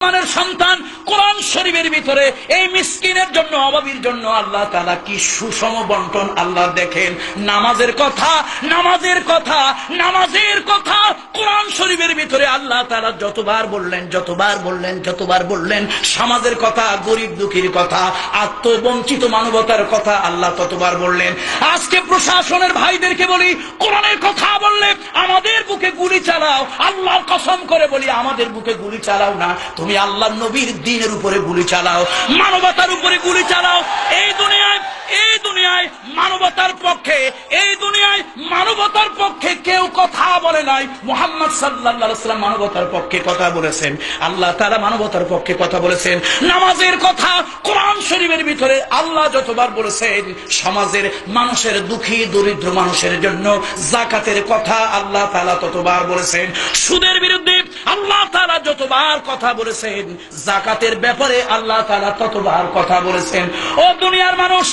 মুসলমানের সন্তান কোরআন শরীফের ভিতরে, এই মিসকিনের জন্য, অভাবীর জন্য আল্লাহ তালা কি সুষম বন্টন আল্লাহ দেখেন। নামাজের কথা নামাজের কথা নামাজের কথা কোরআন শরীফের ভিতরে আল্লাহ তালা যতবার বললেন যতবার বললেন যতবার বললেন, সমাজের কথা, গরিব দুঃখীর কথা, আত্মবঞ্চিত মানবতার কথা আল্লাহ ততবার বললেন। আজকে প্রশাসনের ভাইদেরকে বলি, কোরআনের কথা বললে আমাদের বুকে চালাও, আল্লাহর কসম করে বলি, আমাদের বুকে গুলি চালাও না। তুমি আল্লাহ নবীর দিনের উপরে গুলি চালাও। মানবতার উপরে গুলি চালাও। এই দুনিয়ায় এই দুনিয়ায় মানবতার পক্ষে এই মানবতার পক্ষে কেউ কথা বলে নাই। মোহাম্মদ সাল্লাহাম মানবতার পক্ষে কথা বলেছেন। আল্লাহ তারা মানবতার পক্ষে কথা বলেছেন। নামাজের কথা কোরআন শরীফের ভিতরে আল্লাহ যতবার বলেছেন, সমাজের মানুষের দুঃখী, দরিদ্র মানুষের জন্য জাকাতের কথা আল্লাহ তালা ততবার বলেছেন। সুদের বিরুদ্ধে আল্লাহ তালা যতবার কথা বলেছেন জাকাতের ব্যাপারে আল্লাহ তালা ততবার কথা বলেছেন। ও দুনিয়ার মানুষ,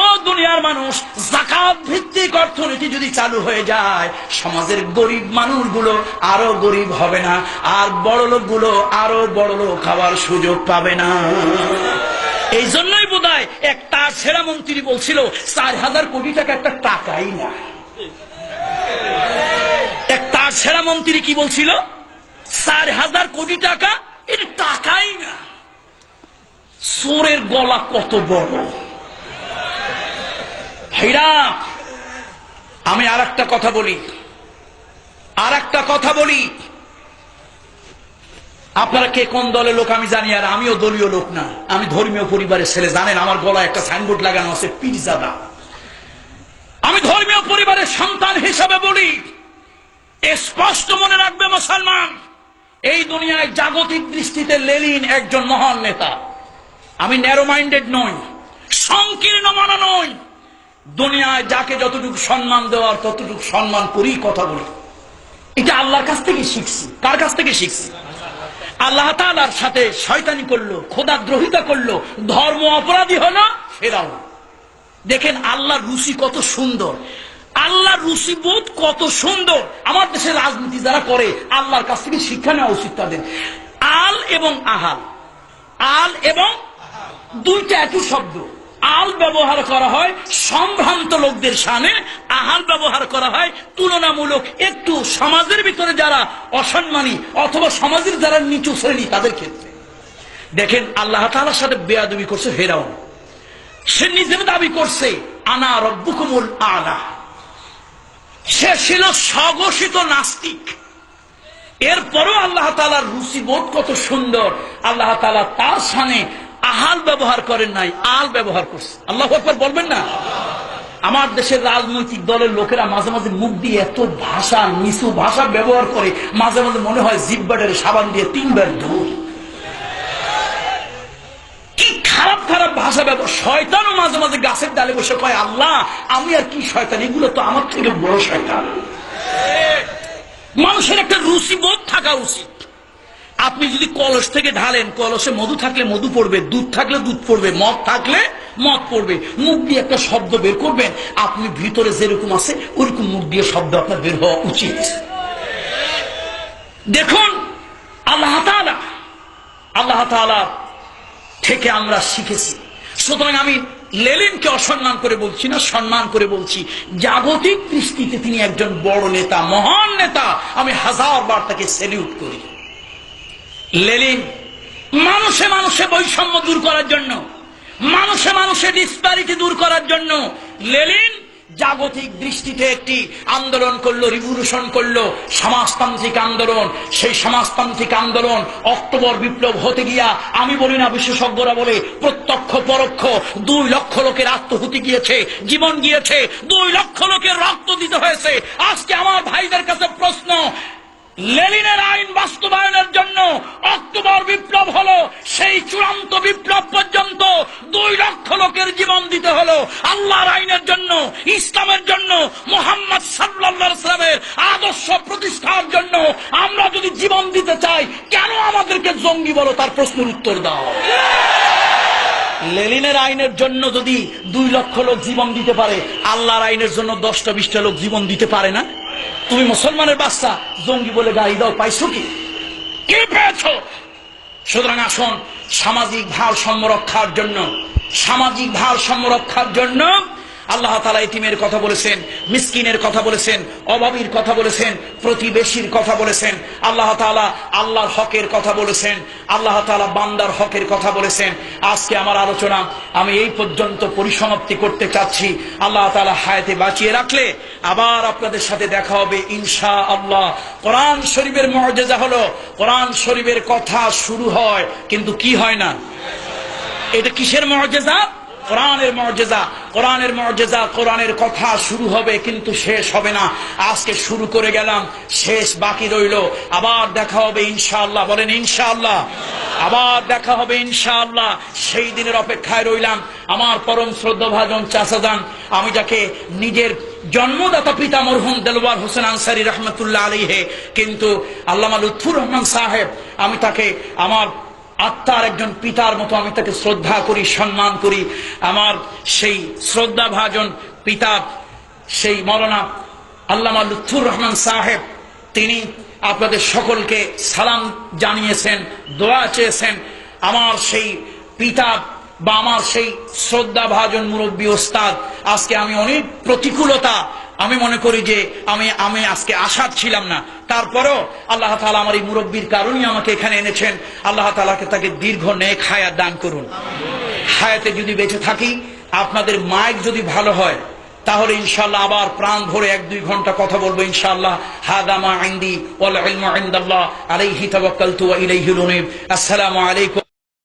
ও দুনিয়ার মানুষ জাকাত ভিত্তিক অর্থনীতি যদি চালু হয়ে যায়, সমাজের গরিব মানুষগুলো আরও গরিব হবে না, আর বড় লোকগুলো আরও বড় লোক খাওয়ার সুযোগ পাবে না। এই জন্যই বোধ হয় একটা সেরা মন্ত্রী বলছিল, চার হাজার কোটি টাকা একটা টাকাই না একটা সেরা মন্ত্রী কি বলছিল? চার হাজার কোটি টাকা এটা টাকাই না। সোরের গলা কত বড়। ভাইরা, আমি আর একটা কথা বলি। আর একটা কথা বলি। আপনারা কে কোন দলের লোক আমি জানি, আর আমিও দলীয় লোক না। আমি ধর্মীয় পরিবারের ছেলে, জানেন আমার গলায় একটা সাইনবোর্ড লাগানো আছে পিরজাদা আমি ধর্মীয় পরিবারের সন্তান হিসাবে বলি স্পষ্ট মনে রাখবে মুসলমান। এই দুনিয়ায় জাগতিক দৃষ্টিতে লেলিন একজন মহান নেতা। আমি ন্যারো মাইন্ডেড নই, সংকীর্ণ মানা নই। দুনিয়ায় যাকে যতটুকু সম্মান দেওয়ার, ততটুকু সম্মান করেই কথা বলি। এটা আল্লাহর কাছ থেকে শিখছি। কার কাছ থেকে শিখছি? আল্লাহ তালার সাথে শয়তানি করল খোদা দ্রোহিতা করল, ধর্ম অপরাধী হলো ফেরাও দেখেন আল্লাহর রুচি কত সুন্দর। আল্লাহর রুচিবোধ কত সুন্দর। আমার দেশের রাজনীতি যারা করে, আল্লাহর কাছ থেকে শিক্ষা নেওয়া উচিত তাদের। আল এবং আহাল। আল এবং দুইটা একই শব্দ। আল ব্যবহার করা হয় সম্ভ্রান্ত লোকদের সামনে, আহাল ব্যবহার করা হয় তুলনামূলক একটু সমাজের ভিতরে যারা অসম্মানী অথবা সমাজের যারা নিচু শ্রেণি, তাদের ক্ষেত্রে। দেখেন, আল্লাহ তালার সাথে বেয়াদবি করছে হেরাও সে নিজের দাবি করছে, আনা রব্বুকুমুল আলা। সে ছিল স্বঘোষিত নাস্তিক। এরপরও আল্লাহ তালার রুচি বোধ কত সুন্দর। আল্লাহ তালা তার সামনে আহাল ব্যবহার করেন নাই, আল ব্যবহার করছে। আল্লাহ একবার বলবেন না? আমার দেশের রাজনৈতিক দলের লোকেরা মাঝে মাঝে মুখ দিয়ে এত ভাষা, নিচু ভাষা ব্যবহার করে মাঝে মাঝে মনে হয় জিব্বাটের সাবান দিয়ে তিনবার ধুর ভাষা ব্যবহার শয়তানও মাঝে মাঝে গাছের ডালে বসে কয়, আল্লাহ, আমি আর কি শয়তান? এগুলো তো আমার থেকে বড় শয়তান। মানুষের একটা রুচিবোধ থাকা উচিত। আপনি যদি কলস থেকে ঢালেন, কলসে মধু থাকলে মধু পড়বে, দুধ থাকলে দুধ পড়বে, মদ থাকলে মদ পড়বে, মুখ দিয়ে একটা শব্দ বের করবেন, আপনি ভিতরে যেরকম আছে, ওরকম মুখ দিয়ে শব্দ আপনার বের হওয়া উচিত। দেখুন, আল্লাহ আল্লাহ থেকে আমরা শিখেছি সুতরাং আমি লেলিনকে অসম্মান করে বলছি না, সম্মান করে বলছি। জাগতিক দৃষ্টিতে তিনি একজন বড় নেতা, মহান নেতা। আমি হাজার বার তাকে সেলিউট করি। লেলিন, মানুষে মানুষে বৈষম্য দূর করার জন্য, মানুষে মানুষে ডিসপ্যারিটি দূর করার জন্য, লেলিন জাগতিক দৃষ্টিতে একটি আন্দোলন করল রিভলিউশন করল, সমাজতান্ত্রিক আন্দোলন। সেই সমাজতান্ত্রিক আন্দোলন অক্টোবর বিপ্লব হতে গিয়া, আমি বলি না বিশেষজ্ঞরা বলে, প্রত্যক্ষ পরোক্ষ, দুই লক্ষ লোকের আত্মহুতি গিয়েছে, জীবন গিয়েছে, দুই লক্ষ লোকের রক্ত দিতে হয়েছে। আজকে আমার ভাইদের কাছে প্রশ্ন লেনিনের আইন বাস্তবায়নের জন্য অক্টোবর বিপ্লব হলো, সেই চূড়ান্ত বিপ্লব পর্যন্ত দুই লক্ষ লোকের জীবন দিতে হলো। আল্লাহর আইনের জন্য, ইসলামের জন্য, মোহাম্মদ সাল্লাহ সাল্লামের আদর্শ প্রতিষ্ঠার জন্য আমরা যদি জীবন দিতে চাই, কেন আমাদেরকে জঙ্গি বলো? তার প্রশ্নের উত্তর দাও। লেলিনের আইনের জন্য যদি দুই লক্ষ লোক জীবন দিতে পারে, আল্লাহর আইনের জন্য দশটা, বিশটা লোক জীবন দিতে পারে না? তুমি মুসলমানের বাচ্চা জঙ্গি বলে গাড়ি দাও পাইছো কি? কি পেয়েছ? সুতরাং আসুন সামাজিক ভারসাম্য রক্ষার জন্য সামাজিক ভারসাম্য রক্ষার জন্য আল্লাহ তালা ইতিমের কথা বলেছেন, মিসকিনের কথা বলেছেন, অভাবীর কথা বলেছেন, প্রতিবেশীর কথা বলেছেন, আল্লাহ তালা আল্লাহর হকের কথা বলেছেন, আল্লাহ তালা বান্দার হকের কথা বলেছেন। আজকে আমার আলোচনা আমি এই পর্যন্ত পরিসমাপ্তি করতে চাচ্ছি। আল্লাহ তালা হায়াতে বাঁচিয়ে রাখলে আবার আপনাদের সাথে দেখা হবে ইনশা আল্লাহ কোরআন শরীফের মর্যাদা হলো, কোরআন শরীফের কথা শুরু হয়, কিন্তু কি হয় না? এটা কিসের মর্যাদা? কোরআনের মর্যাদা কোরআনের মর্যাদা, কোরআনের কথা শুরু হবে কিন্তু শেষ হবে না। আজকে শুরু করে গেলাম, শেষ বাকি রইল। আবার দেখা হবে ইনশাআল্লাহ। বলেন ইনশাআল্লাহ। আবার দেখা হবে ইনশাআল্লাহ। সেই দিনের অপেক্ষায় রইলাম। আমার পরম শ্রদ্ধাভাজন চাষাদান আমি যাকে নিজের জন্মদাতা পিতা মরহুম দেলওয়ার হোসেন আনসারি রহমতুল্লাহ আলীহে কিন্তু আল্লামা লুৎফুর রহমান সাহেব, আমি তাকে আমার আত্মার একজন পিতার মতো আমি তাকে শ্রদ্ধা করি, সম্মান করি। আমার সেই শ্রদ্ধা ভাজন পিতা, সেই মরনা আল্লামা লুৎফুর রহমান সাহেব, তিনি আপনাদের সকলকে সালাম জানিয়েছেন, দোয়া চেয়েছেন। আমার সেই পিতা বা আমার সেই শ্রদ্ধা ভাজন মুরব্বী ওস্তাদ, আজকে আমি অনেক প্রতিকূলতা আমি মনে করি যে আমি আমি আজকে আশার ছিলাম না। তারপরও আল্লাহ তালা আমার এই মুরব্বীর কারণেই আমাকে এখানে এনেছেন। আল্লাহ তালাকে তাকে দীর্ঘ নেক হায়াত দান করুন। হায়াতে যদি বেঁচে থাকি, আপনাদের মাইক যদি ভালো হয়, তাহলে ইনশাল্লাহ আবার প্রাণ ভরে এক দুই ঘণ্টা কথা বলব ইনশাল্লাহ হাদামা আইন্দি ওয়াল আলাইহি আসসালামু আলাইকুম।